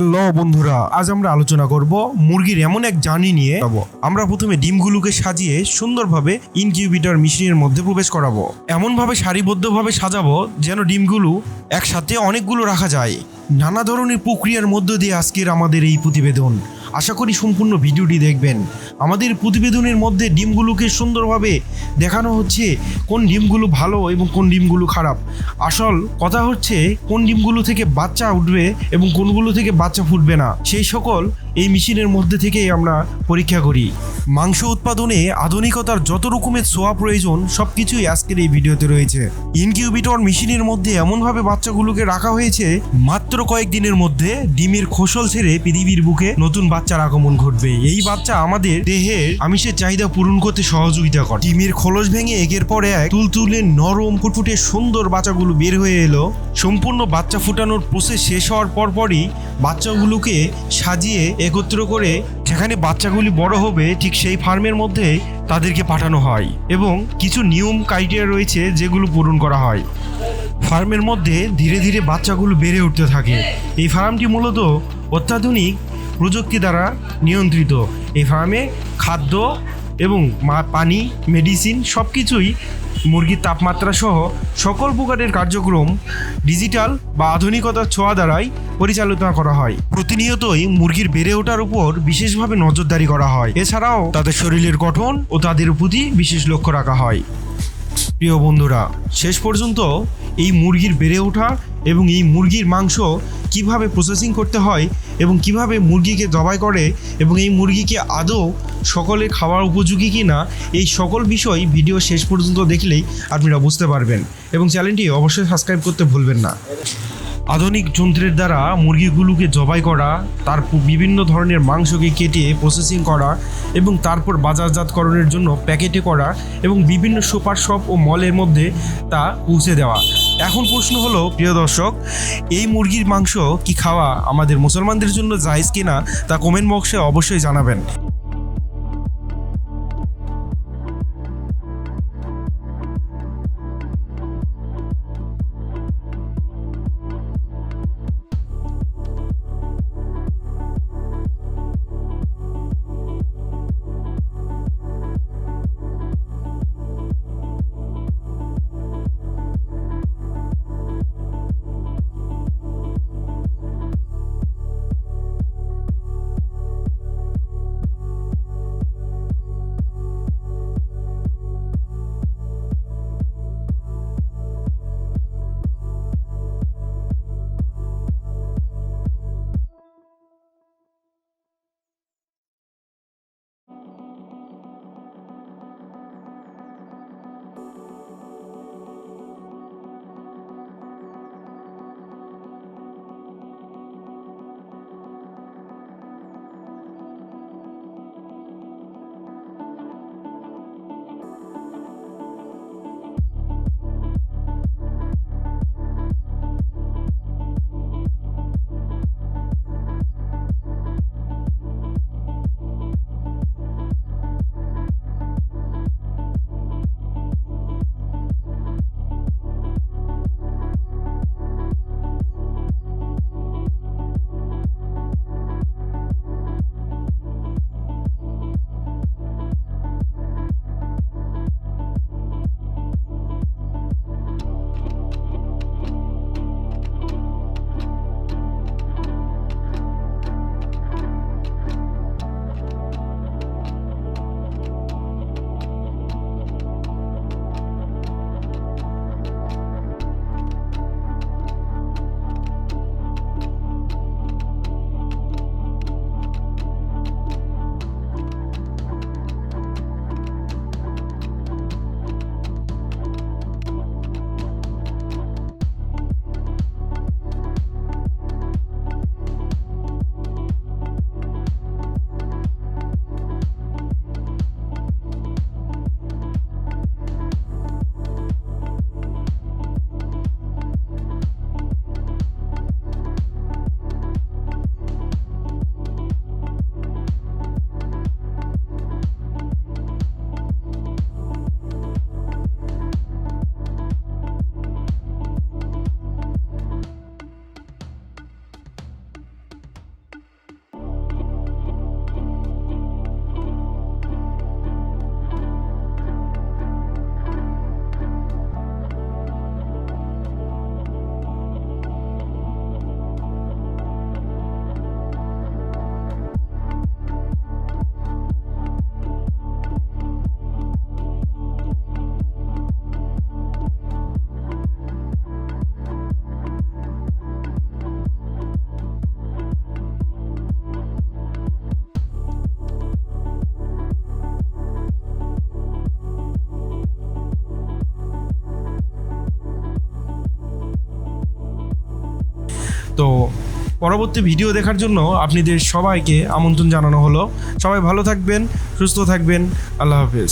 Hello বন্ধুরা, আজ আমরা আলোচনা করব মুরগির এমন এক জার্নি নিয়ে। যাব আমরা প্রথমে ডিমগুলোকে সাজিয়ে সুন্দরভাবে ইনকিউবেটর মেশিনের মধ্যে প্রবেশ করাবো। এমনভাবে সারিবদ্ধভাবে সাজাবো যেন ডিমগুলো একসাথে অনেকগুলো রাখা যায়। নানা ধরনের প্রক্রিয়ার মধ্য দিয়ে আজকের আমাদের এই প্রতিবেদন। আশা করি সম্পূর্ণ ভিডিওটি দেখবেন। আমাদের প্রতিবেদনের মধ্যে ডিমগুলোকে সুন্দরভাবে দেখানো হচ্ছে, কোন ডিমগুলো ভালো এবং কোন ডিমগুলো খারাপ। আসল কথা হচ্ছে, কোন ডিমগুলো থেকে বাচ্চা উঠবে এবং কোনগুলো থেকে বাচ্চা ফুটবে না। সেই সকল এই মেশিনের মধ্যে থেকেই আমরা পরীক্ষা করি। মাংস উৎপাদনে আধুনিকতার যত রকমের ছোঁয়া প্রয়োজন সব কিছুই আজকের এই ভিডিওতে রয়েছে। ইনকিউবিটর মেশিনের মধ্যে এমনভাবে বাচ্চাগুলোকে রাখা হয়েছে, মাত্র কয়েকদিনের মধ্যে ডিমের খোসল ছেড়ে পৃথিবীর বুকে নতুন বাচ্চার আগমন ঘটবে। এই বাচ্চা আমাদের দেহের আমিষের চাহিদা পূরণ করতে সহযোগিতা করে। ডিমের খোলস ভেঙে একের পর এক তুলতুলে নরম, ফুটফুটে সুন্দর বাচ্চাগুলো বের হয়ে এলো। সম্পূর্ণ বাচ্চা ফুটানোর প্রসেস শেষ হওয়ার পরপরই বাচ্চাগুলোকে সাজিয়ে একত্র করে যেখানে বাচ্চাগুলি বড় হবে, ঠিক সেই ফার্মের মধ্যে তাদেরকে পাঠানো হয় এবং কিছু নিয়ম ক্রাইটেরিয়া রয়েছে যেগুলো পূরণ করা হয়। ফার্মের মধ্যে ধীরে ধীরে বাচ্চাগুলো বেড়ে উঠতে থাকে। এই ফার্মটি মূলত অত্যাধুনিক প্রযুক্তি দ্বারা নিয়ন্ত্রিত। এই ফার্মে খাদ্য এবং পানি মেডিসিন সব কিছুই মুরগির তাপমাত্রা সহ সকল প্রকারের কার্যক্রম ডিজিটাল বা আধুনিকতার ছোঁয়া দ্বারাই পরিচালিত করা হয়। প্রতিনিয়তই মুরগির বেড়ে ওঠার উপর বিশেষভাবে নজরদারি করা হয়। এছাড়াও তাদের শরীরের গঠন ও তাদের প্রতি বিশেষ লক্ষ্য রাখা হয়। প্রিয় বন্ধুরা, শেষ পর্যন্ত এই মুরগির বেড়ে ওঠা এবং এই মুরগির মাংস কীভাবে প্রসেসিং করতে হয় এবং কীভাবে মুরগিকে জবাই করে এবং এই মুরগিকে আদৌ সকলে খাওয়ার উপযোগী কি না এই সকল বিষয় ভিডিও শেষ পর্যন্ত দেখলেই আপনারা বুঝতে পারবেন। এবং চ্যানেলটি অবশ্যই সাবস্ক্রাইব করতে ভুলবেন না। আধুনিক যন্ত্রের দ্বারা মুরগিগুলোকে জবাই করা, তার বিভিন্ন ধরনের মাংসকে কেটে প্রসেসিং করা এবং তারপর বাজারজাতকরণের জন্য প্যাকেটে করা এবং বিভিন্ন সুপার শপ ও মলের মধ্যে তা পৌঁছে দেওয়া। এখন প্রশ্ন হলো, প্রিয় দর্শক, এই মুরগির মাংস কি খাওয়া আমাদের মুসলমানদের জন্য জায়েজ কিনা তা কমেন্ট বক্সে অবশ্যই জানাবেন। তো পরবর্তী ভিডিও দেখার জন্য আপনাদের সবাইকে আমন্ত্রণ জানানো হলো। সবাই ভালো থাকবেন, সুস্থ থাকবেন। আল্লাহ হাফেজ।